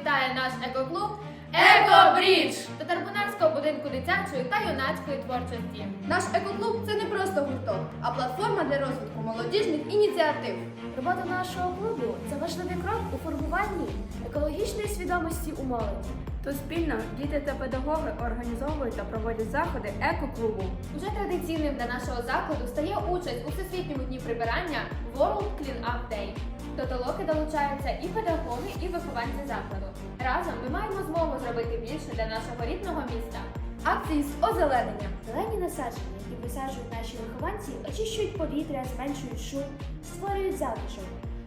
вітає наш екоклуб Екобрідж! Татарбунарського будинку дитячої та юнацької творчості. Наш екоклуб це не просто гурток, а платформа для розвитку молодіжних ініціатив. Робота нашого клубу це важливий крок у формуванні екологічної свідомості у молоді. Тут спільно діти та педагоги організовують та проводять заходи екоклубу. Уже традиційним для нашого закладу стає участь у всесвітньому дні прибирання World Clean Up Day. До толоки долучаються і педагоги, і вихованці закладу. Разом ми маємо змогу зробити більше для нашого рідного міста. Акції з озеленення. Зелені насадження, які висаджують наші вихованці, очищують повітря, зменшують шум, створюють затишок.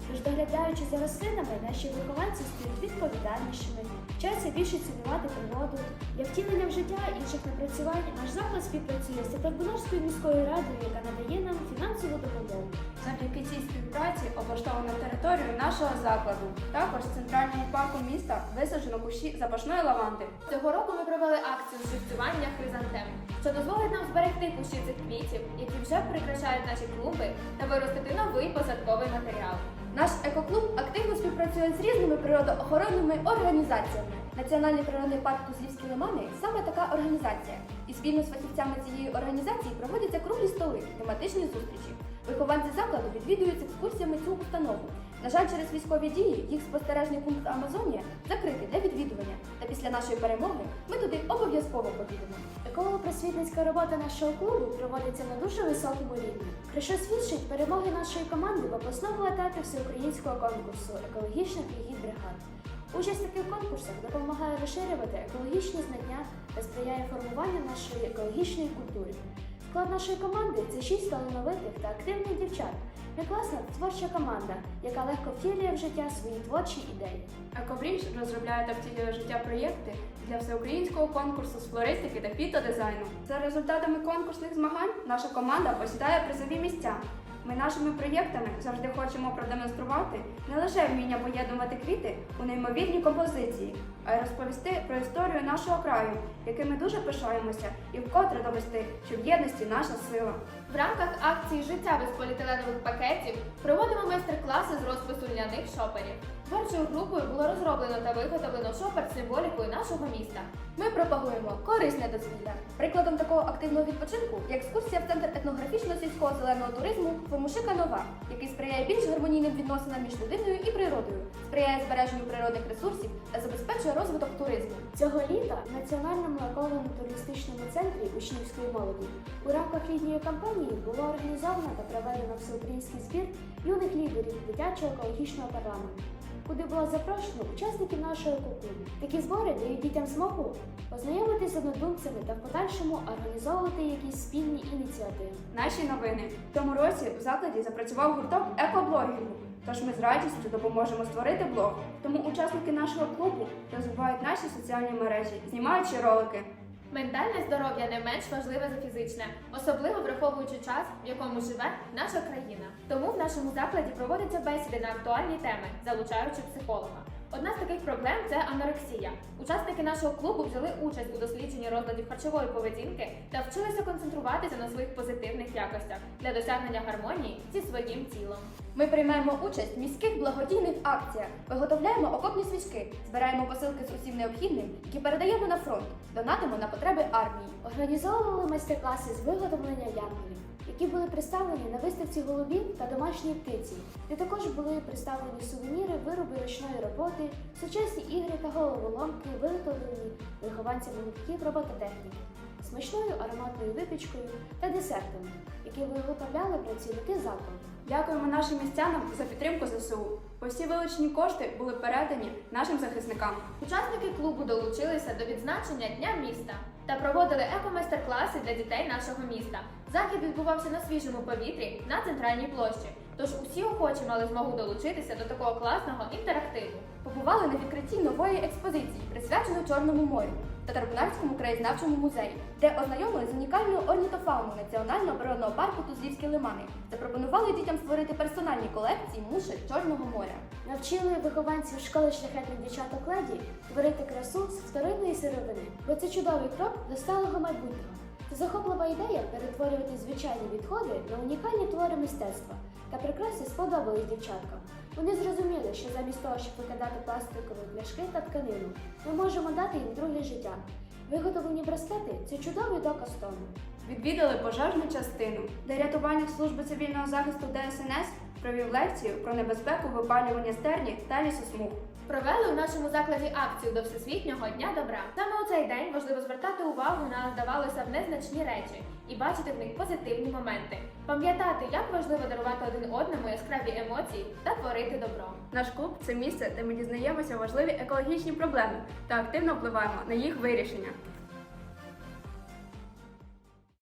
Тож, доглядаючи за рослинами, наші вихованці стають відповідальнішими, вчаться більше цінувати природу. Для втілення в життя інших напрацювань наш заклад співпрацює з Татарбунарською міською радою, яка надає нам фінансову допомогу. Завдяки цій співпраці облаштовано територію нашого закладу. Також з центрального парку міста висаджено кущі запашної лаванди. Цього року ми провели акцію живцювання хризантем, що дозволить нам зберегти кущі цих квітів, які вже прикрашають наші клуби, та виростити новий посадковий матеріал. Наш екоклуб активно співпрацює з різними природоохоронними організаціями. Національний природний парк Кузлівські лимани саме така організація. І спільно з фахівцями цієї організації проводяться круглі столи, тематичні зустрічі. Вихованці закладу відвідують екскурсіями цю установу. На жаль, через військові дії їх спостережний пункт Амазонія закритий для відвідування. Та після нашої перемоги ми туди обов'язково поїдемо. Еколого-просвітницька робота нашого клубу проводиться на дуже високому рівні, про що свідчить перемоги нашої команди в обласному етапі всеукраїнського конкурсу екологічних лігід бригад. Участь в таких конкурсах допомагає розширювати екологічні знання та сприяє формуванню нашої екологічної культури. Склад нашої команди це шість талановитих та активних дівчат. Ми класна творча команда, яка легко втілює в життя свої творчі ідеї. Екобріж розробляє та втілює життя проєкти для всеукраїнського конкурсу з флористики та фітодизайну. За результатами конкурсних змагань наша команда посідає призові місця. Ми нашими проєктами завжди хочемо продемонструвати не лише вміння поєднувати квіти у неймовірній композиції, а й розповісти про історію нашого краю, яким ми дуже пишаємося, і вкотре довести, що в єдності наша сила. В рамках акції Життя без поліетиленових пакетів проводимо майстер-класи з розпису льняних шоперів. Творчою групою було розроблено та виготовлено шопер символікою нашого міста. Ми пропагуємо корисне дозвілля. Прикладом такого активного відпочинку є екскурсія в центр етнографічно-сільського зеленого туризму Формушика Нова, який сприяє більш гармонійним відносинам між людиною і природою, сприяє збереженню природних ресурсів та забезпечує розвиток туризму. Цього літа в Національному науково-туристичному центрі учнівської молоді у рамках літньої кампанії було організовано та проведено всеукраїнський збір юних лідерів дитячого екологічного парламенту, куди було запрошено учасників нашого клубу. Такі збори дають дітям змогу познайомитися з однодумцями та в подальшому організовувати якісь спільні ініціативи. Наші новини в цьому році в закладі запрацював гурток екоблогінгу. Тож ми з радістю допоможемо створити блог. Тому учасники нашого клубу розвивають наші соціальні мережі, знімаючи ролики. Ментальне здоров'я не менш важливе за фізичне, особливо враховуючи час, в якому живе наша країна. Тому в нашому закладі проводяться бесіди на актуальні теми, залучаючи психолога. Одна з таких проблем це анорексія. Учасники нашого клубу взяли участь у дослідженні розладів харчової поведінки та вчилися концентруватися на своїх позитивних якостях для досягнення гармонії зі своїм тілом. Ми приймаємо участь в міських благодійних акціях, виготовляємо окопні свічки, збираємо посилки з усім необхідним, які передаємо на фронт, донатимо на потреби армії. Організовували майстер-класи з виготовлення янголів, які були представлені на виставці голубів та домашньої птиці, де також були представлені сувеніри, вироби ручної роботи, сучасні ігри та головоломки, виготовлені вихованцями гуртків робототехніки, смачною ароматною випічкою та десертами, які виготовляли працівники закладу. Дякуємо нашим містянам за підтримку ЗСУ. Усі вилучені кошти були передані нашим захисникам. Учасники клубу долучилися до відзначення Дня міста та проводили еко-майстер-класи для дітей нашого міста. Захід відбувався на свіжому повітрі на центральній площі. Тож усі охочі мали змогу долучитися до такого класного інтерактиву. Побували на відкритті нової експозиції, присвяченої Чорному морю та Тарбунарському краєзнавчому музеї, де ознайомили з унікальною орнітофауною Національного природного парку Тузлівські лимани. Запропонували дітям створити персональні колекції мушель Чорного моря. Навчили вихованців школи шляхетних дівчаток леді творити красу з вторинної сировини, бо це чудовий крок до сталого майбутнього. Захоплива ідея перетворювати звичайні відходи на унікальні твори мистецтва та прикраси сподобались дівчаткам. Вони зрозуміли, що замість того, щоб викидати пластикові пляшки та тканину, ми можемо дати їм друге життя. Виготовлені браслети це чудовий доказ тому. Відвідали пожежну частину, де рятувальник служби цивільного захисту ДСНС провів лекцію про небезпеку випалювання стерні та лісосмуг. Провели у нашому закладі акцію до Всесвітнього дня добра. Саме у цей день важливо звертати увагу на, здавалося б, незначні речі і бачити в них позитивні моменти. Пам'ятати, як важливо дарувати один одному яскраві емоції та творити добро. Наш клуб це місце, де ми дізнаємося важливі екологічні проблеми та активно впливаємо на їх вирішення.